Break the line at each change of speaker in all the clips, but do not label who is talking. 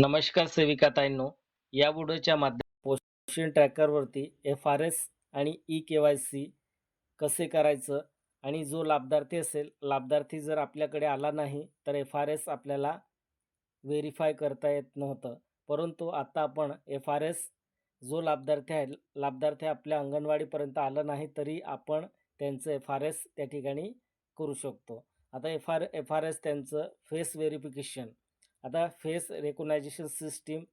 नमस्कार सेविका ताईंनो. या व्हिडिओच्या माध्यमात पोषण ट्रॅकरवरती एफ आर एस आणि ई के वाय सी कसे करायचं आणि जो लाभार्थी असेल लाभार्थी जर आपल्याकडे आला नाही तर एफ आर एस आपल्याला व्हेरीफाय करता येत नव्हतं. परंतु आता आपण एफ आर एस जो लाभार्थी आहे लाभार्थी आपल्या अंगणवाडीपर्यंत आलं नाही तरी आपण त्यांचं एफ आर एस त्या ठिकाणी करू शकतो. आता F R F R S त्यांचं फेस व्हेरिफिकेशन आता फेस रेकॉग्नायझेशन सिस्टीम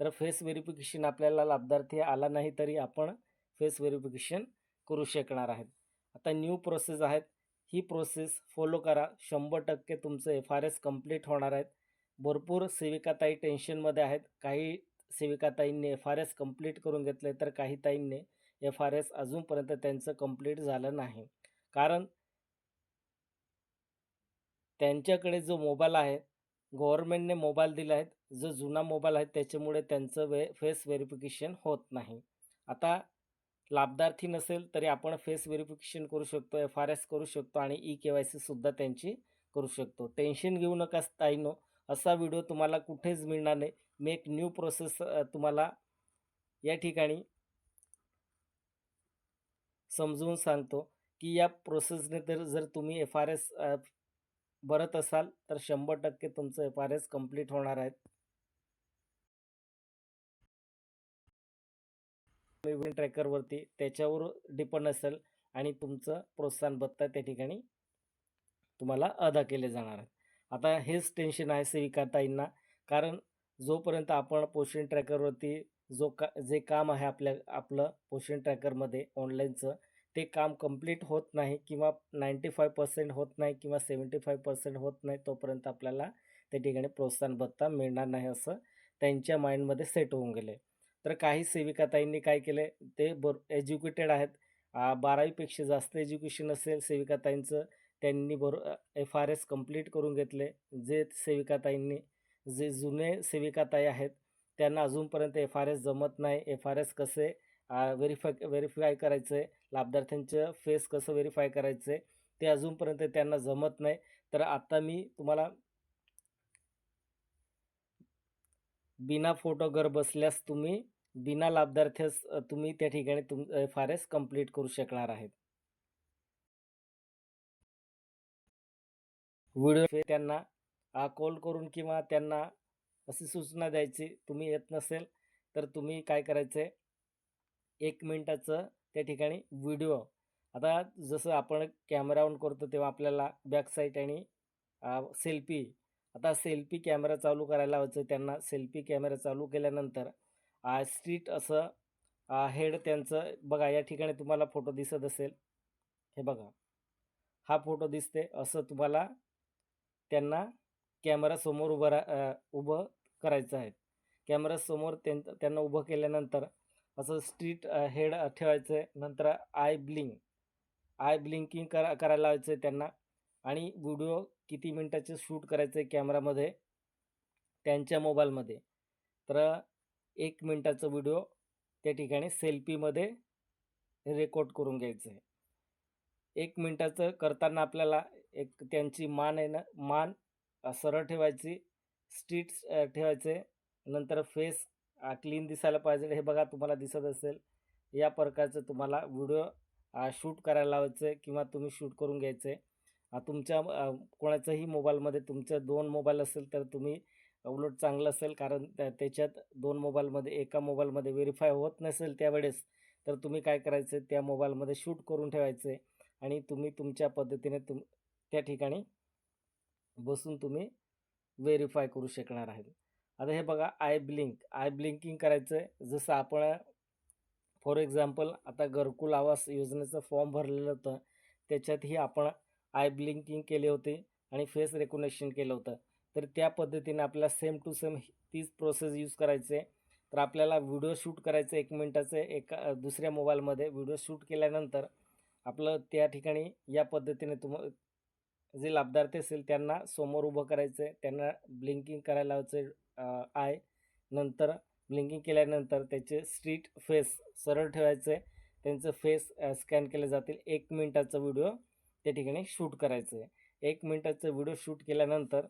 तर फेस व्हेरिफिकेशन आपल्याला लाभार्थी आला नाही तरी आपण फेस व्हेरिफिकेशन करू शकणार आहेत. आता न्यू प्रोसेस आहेत. ही प्रोसेस फॉलो करा. शंभर टक्के तुमचं एफ आर एस कंप्लीट होणार आहेत. भरपूर सेविकाताई टेन्शनमध्ये आहेत. काही सेविकाताईंनी एफ आर एस कंप्लीट करून घेतले तर काही ताईंनी एफ आर एस अजूनपर्यंत त्यांचं कंप्लीट झालं नाही. कारण त्यांच्याकडे जो मोबाईल आहे गव्हर्मेंटने मोबाईल दिला आहेत जो जुना मोबाईल आहे त्याच्यामुळे त्यांचं वे फेस व्हेरिफिकेशन होत नाही. आता लाभार्थी नसेल तरी आपण फेस व्हेरिफिकेशन करू शकतो एफ आर एस करू शकतो आणि ई के वाय सीसुद्धा त्यांची करू शकतो. टेन्शन घेऊ नका ताईनो. असा व्हिडिओ तुम्हाला कुठेच मिळणार नाही. मी एक न्यू प्रोसेस तुम्हाला या ठिकाणी समजवून सांगतो की या प्रोसेसने तर जर तुम्ही एफ आर एस भरत असाल तर शंभर टक्के तुमचं एफ आर एस कंप्लीट होणार आहेत ट्रॅकरवरती त्याच्यावर डिपेंड असेल आणि तुमचं प्रोत्साहन भत्ता त्या ठिकाणी तुम्हाला अदा केले जाणार आहेत आता हेच टेन्शन आहे सेविकाताईंना कारण जोपर्यंत आपण पोषण ट्रॅकरवरती जो का जे काम आहे आपल्या आपलं पोषण ट्रॅकरमध्ये ऑनलाईनचं ते काम कंप्लीट होत नाही किंवा नाईंटी फाय पर्सेंट होत नाही किंवा सेवन्टी फाय पर्सेंट होत नाही तोपर्यंत आपल्याला त्या ठिकाणी प्रोत्साहन भत्ता मिळणार नाही असं त्यांच्या माइंडमध्ये सेट होऊन गेले तर काही सेविकाताईंनी काय केले ते बर एज्युकेटेड आहेत. बारावीपेक्षा जास्त एज्युकेशन असेल सेविकाताईंचं त्यांनी बरो एफ आर एस कंप्लीट करून घेतले. जे सेविकाताईंनी जे जुने सेविकाताई आहेत त्यांना अजूनपर्यंत एफ आर एस जमत नाही. एफ आर एस कसे व्हेरीफाय व्हेरीफाय करायचं आहे लाभार्थ्यांचं फेस कसं व्हेरीफाय करायचं आहे ते अजूनपर्यंत त्यांना जमत नाही. तर आत्ता मी तुम्हाला बिना फोटो घर बसल्यास तुम्ही बिना लाभार्थ्यास तुम्ही त्या ठिकाणी तुम एफ आर एस कंप्लीट करू शकणार आहेत. व्हिडिओ त्यांना कॉल करून किंवा त्यांना अशी सूचना द्यायची तुम्ही येत नसेल तर तुम्ही काय करायचं आहे एक मिनटाचं त्या ठिकाणी व्हिडिओ. आता जसं आपण कॅमेरा ऑन करतो तेव्हा आपल्याला बॅकसाईट आणि सेल्फी. आता सेल्फी कॅमेरा चालू करायला लावायचं त्यांना. सेल्फी कॅमेरा चालू केल्यानंतर स्ट्रीट असं हेड त्यांचं बघा या ठिकाणी तुम्हाला फोटो दिसत असेल. हे बघा. हा फोटो दिसते असं तुम्हाला त्यांना कॅमेरासमोर उभं रा उभं करायचं आहे. कॅमेरासमोर त्यां त्यांना उभं केल्यानंतर असं स्ट्रीट हेड ठेवायचं. आहे नंतर आय ब्लिंक आय ब्लिंकिंग करा करायला लावायचं आहे त्यांना. आणि व्हिडिओ किती मिनटाचे शूट करायचं आहे कॅमेरामध्ये त्यांच्या मोबाईलमध्ये तर एक मिनटाचं व्हिडिओ त्या ठिकाणी सेल्फीमध्ये रेकॉर्ड करून घ्यायचं. आहे एक मिनटाचं करताना आपल्याला एक त्यांची मान आहे ना मान सरळ ठेवायची. स्ट्रीट ठेवायचे. नंतर फेस क्लीन दिसायला पाहिजे. हे बघा तुम्हाला दिसत असेल. या प्रकारचं तुम्हाला व्हिडिओ शूट करायला लावायचं आहे किंवा तुम्ही शूट करून घ्यायचं आहे तुमच्या कोणाच्याही मोबाईलमध्ये तुमच्या दोन मोबाईल असेल तर तुम्ही उलट चांगलं असेल. कारण त्या त्याच्यात दोन मोबाईलमध्ये एका मोबाईलमध्ये व्हेरीफाय होत नसेल त्यावेळेस तर तुम्ही काय करायचं आहे त्या मोबाईलमध्ये शूट करून ठेवायचं आणि तुम्ही तुमच्या पद्धतीने तुम त्या ठिकाणी बसून तुम्ही व्हेरीफाय करू शकणार आहे आता हे बघा आय ब्लिंक. आय ब्लिंकिंग करायचं आहे जसं आपण फॉर एक्झाम्पल आता घरकुल आवास योजनेचं फॉर्म भरलेलं होतं. त्याच्यातही आपण आय ब्लिंकिंग केले होते आणि फेस रेकॉग्नेशन केलं होतं. तर त्या पद्धतीने आपल्याला सेम टू सेम तीच प्रोसेस यूज करायचे. आहे तर आपल्याला व्हिडिओ शूट करायचं एक मिनटाचं एका दुसऱ्या मोबाईलमध्ये व्हिडिओ शूट केल्यानंतर आपलं त्या ठिकाणी या पद्धतीने तुम जे लाभार्थी असेल त्यांना समोर उभं करायचं आहे त्यांना ब्लिंकिंग करायला लावायचं आय नंतर ब्लिंकिंग केल्यानंतर त्याचे स्ट्रीट फेस सरळ ठेवायचं. आहे त्यांचं फेस स्कॅन केले जातील. एक मिनटाचा व्हिडिओ त्या ठिकाणी शूट करायचं. आहे एक मिनटाचं व्हिडिओ शूट केल्यानंतर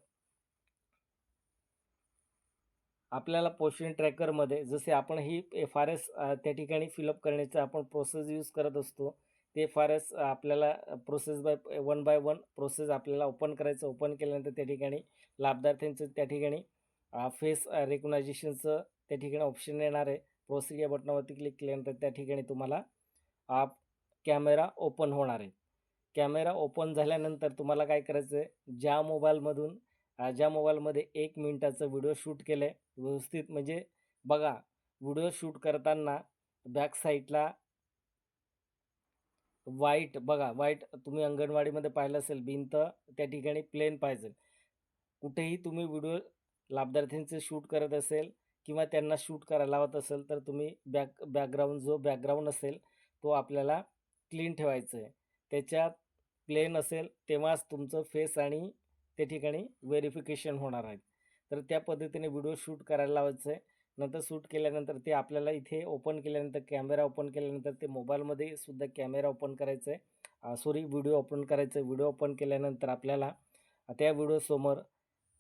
आपल्याला पोषण ट्रॅकरमध्ये जसे आपण ही एफ आर एस त्या ठिकाणी फिलअप करण्याचं आपण प्रोसेस यूज करत असतो ते एफ आर एस आपल्याला process by one by one process आपल्याला ओपन करायचं. ओपन केल्यानंतर त्या ठिकाणी लाभार्थ्यांचं त्या ठिकाणी फेस रेकग्नायझेशनचं त्या ठिकाणी ऑप्शन येणार आहे. प्रोसेस या बटनावरती क्लिक केल्यानंतर त्या ठिकाणी तुम्हाला आप कॅमेरा ओपन होणार आहे. कॅमेरा ओपन झाल्यानंतर तुम्हाला काय करायचं आहे? ज्या मोबाईलमधून ज्या मोबाईलमध्ये एक मिनटाचं व्हिडिओ शूट केलं आहे व्यवस्थित म्हणजे बघा व्हिडिओ शूट करताना बॅक साईडला वाईट बघा वाईट तुम्ही अंगणवाडीमध्ये पाहिलं असेल भिंत त्या ठिकाणी प्लेन पाहिजे. कुठेही तुम्ही व्हिडिओ लाभार्थ्यांचे शूट करत असेल किंवा त्यांना शूट करायला लावत असेल तर तुम्ही बॅक बॅकग्राऊंड जो बॅकग्राऊंड असेल तो आपल्याला क्लीन ठेवायचं आहे त्याच्यात प्लेन असेल तेव्हाच तुमचं फेस आणि त्या ठिकाणी व्हेरिफिकेशन होणार आहे. तर त्या पद्धतीने व्हिडिओ शूट करायला लावायचं आहे नंतर शूट केल्यानंतर ते आपल्याला इथे ओपन केल्यानंतर कॅमेरा ओपन केल्यानंतर ते मोबाईलमध्ये सुद्धा कॅमेरा ओपन करायचं आहे सॉरी व्हिडिओ ओपन करायचं आहे व्हिडिओ ओपन केल्यानंतर आपल्याला त्या व्हिडिओसमोर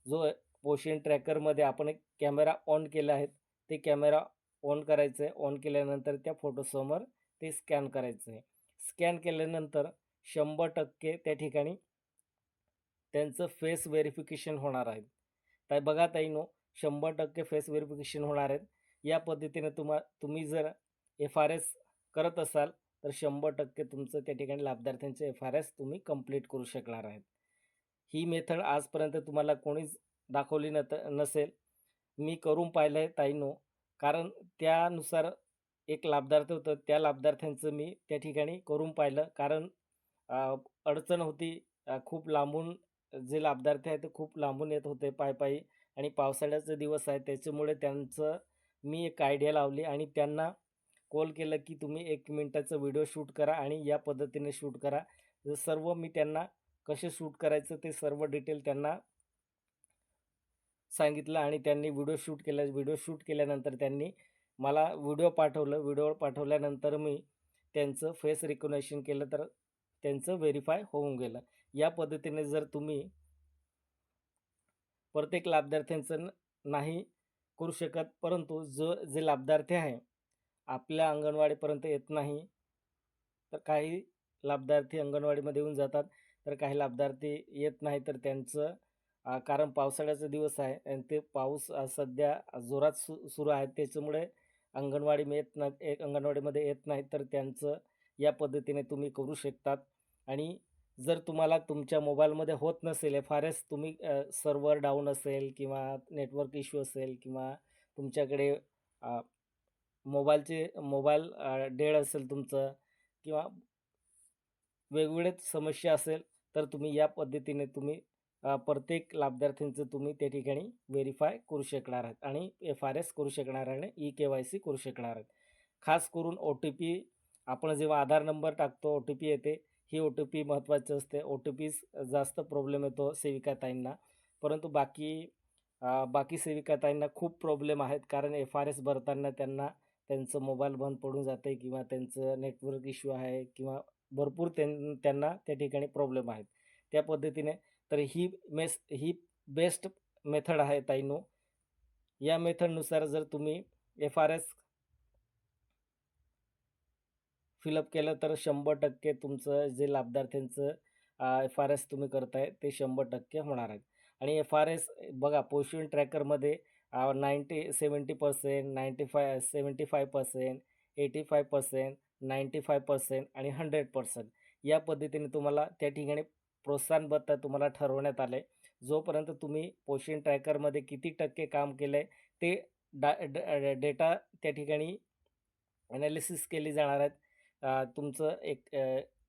जो पोशन ट्रॅकरमध्ये आपण एक कॅमेरा ऑन केला आहे. ते कॅमेरा ऑन करायचं आहे ऑन केल्यानंतर त्या फोटोसमोर ते स्कॅन करायचं आहे स्कॅन केल्यानंतर शंभर टक्के त्या ठिकाणी त्यांचं फेस व्हेरिफिकेशन होणार आहे. तर बघा ताईनो शंभर टक्के फेस व्हेरिफिकेशन होणार आहेत. या पद्धतीने तुम्हा तुम्ही जर एफ आर एस करत असाल तर शंभर टक्के तुमचं त्या ठिकाणी लाभार्थ्यांचे एफ आर एस तुम्ही कंप्लीट करू शकणार आहेत. ही मेथड आजपर्यंत तुम्हाला कोणीच दाखवली नत नसेल. मी करून पाहिलं आहे ताईनो. कारण त्यानुसार एक लाभार्थी होतं. त्या लाभार्थ्यांचं मी त्या ठिकाणी करून पाहिलं. कारण अडचण होती. खूप लांबून जे लाभार्थी आहेत ते खूप लांबून येत होते पायपायी आणि पावसाळ्याचे दिवस आहे त्याच्यामुळे त्यांचं मी एक आयडिया लावली आणि त्यांना कॉल केलं की तुम्ही एक मिनटाचं व्हिडिओ शूट करा आणि या पद्धतीने शूट करा. सर्व मी त्यांना कसे शूट करायचं ते सर्व डिटेल त्यांना सांगितलं आणि त्यांनी व्हिडिओ शूट केला व्हिडिओ शूट केल्यानंतर त्यांनी मला व्हिडिओ पाठवलं. व्हिडिओ पाठवल्यानंतर मी त्यांचं फेस रिकॉग्नेशन केलं तर त्यांचं व्हेरीफाय होऊन गेलं. या पद्धतीने जर तुम्ही प्रत्येक लाभार्थ्यांचं नाही करू शकत परंतु जो जे लाभार्थी आहे आपल्या अंगणवाडीपर्यंत येत नाही तर काही लाभार्थी अंगणवाडीमध्ये येऊन जातात. तर काही लाभार्थी येत नाही तर त्यांचं कारण पावसाळ्याचा दिवस आहे आणि ते पाऊस सध्या जोरात सु सुरू आहे. त्याच्यामुळे अंगणवाडी येत ना अंगणवाडीमध्ये येत नाही तर त्यांचं या पद्धतीने तुम्ही करू शकतात. आणि जर तुम्हाला तुमच्या मोबाईलमध्ये होत नसेल एफ आर एस तुम्ही सर्व्हर डाऊन असेल किंवा नेटवर्क इश्यू असेल किंवा तुमच्याकडे मोबाईलचे मोबाईल डेड असेल तुमचं किंवा वेगवेगळेच समस्या असेल तर तुम्ही या पद्धतीने तुम्ही प्रत्येक लाभार्थ्यांचं तुम्ही त्या ठिकाणी व्हेरीफाय करू शकणार आहात आणि एफ आर एस करू शकणार आणि ई के वाय सी करू शकणार आहात. खास करून ओ टी पी आपण जेव्हा आधार नंबर टाकतो ओ टी पी येते. ही ओ टी पी महत्त्वाची असते. ओ टी पीस जास्त प्रॉब्लेम येतो सेविकाताईंना. परंतु बाकी बाकी सेविकाताईंना खूप प्रॉब्लेम आहेत कारण एफ आर एस भरताना त्यांना त्यांचं मोबाईल बंद पडून जाते किंवा त्यांचं नेटवर्क इश्यू आहे किंवा भरपूर त्यां त्यांना त्या ठिकाणी प्रॉब्लेम आहेत. त्या पद्धतीने तर ही मेस ही बेस्ट मेथड आहे ताईनो. या मेथडनुसार जर तुम्ही एफ आर एस फिलअप केलं तर शंभर टक्के तुमचं जे लाभार्थ्यांचं एफ आर एस तुम्ही करताय ते शंभर टक्के होणार आहेत आणि एफ आर एस बघा Poshan ट्रॅकरमध्ये ninety seventy percent ninety five seventy five percent eighty five percent ninety five percent आणि हंड्रेड पर्सेंट या पद्धतीने तुम्हाला त्या ठिकाणी प्रोत्साहन भत्ता तुम्हाला ठरवण्यात आलं आहे जोपर्यंत तुम्ही पोषण ट्रॅकरमध्ये किती टक्के काम केलं आहे ते डा ड डेटा त्या ठिकाणी ॲनालिसिस केली जाणार आहेत. तुमचं एक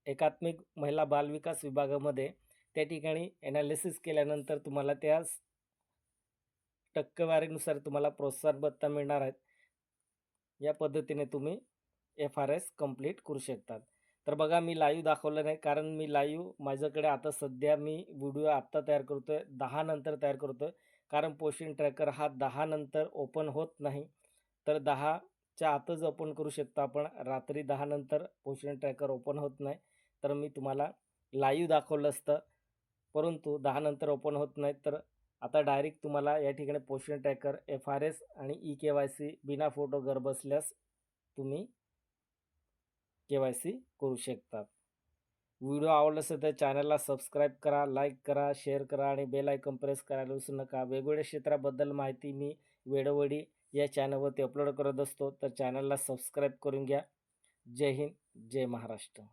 एकात्मिक महिला बालविकास विभागामध्ये त्या ठिकाणी ॲनालिसिस केल्यानंतर तुम्हाला त्या टक्केवारीनुसार तुम्हाला प्रोत्साहन भत्ता मिळणार आहेत. या पद्धतीने तुम्ही एफ आर एस कंप्लीट करू शकतात. तर बघा मी लाईव्ह दाखवलं नाही. कारण मी लाईव्ह माझ्याकडे आता सध्या मी व्हिडिओ आत्ता तयार करतो आहे दहा नंतर तयार करतो आहे कारण पोषण ट्रॅकर हा दहा नंतर ओपन होत नाही. तर दहाच्या आतच ओपन करू शकतो आपण. रात्री दहा नंतर पोषण ट्रॅकर ओपन होत नाही. तर मी तुम्हाला लाईव्ह दाखवलं असतं. परंतु दहा नंतर ओपन होत नाही. तर आता डायरेक्ट तुम्हाला या ठिकाणी Poshan tracker F R S आणि ई के वाय सी बिना फोटो घर बसल्यास तुम्ही के वाय सी करू शकतात. व्हिडिओ आवडला असेल तर चॅनलला सबस्क्राईब करा लाईक करा शेअर करा आणि बेल आयकॉन प्रेस करायला विसरू नका. वेगवेगळ्या क्षेत्राबद्दल माहिती मी वेळोवेळी या चॅनलवरती अपलोड करत असतो. तर चॅनलला सबस्क्राईब करून घ्या. जय हिंद जय महाराष्ट्र.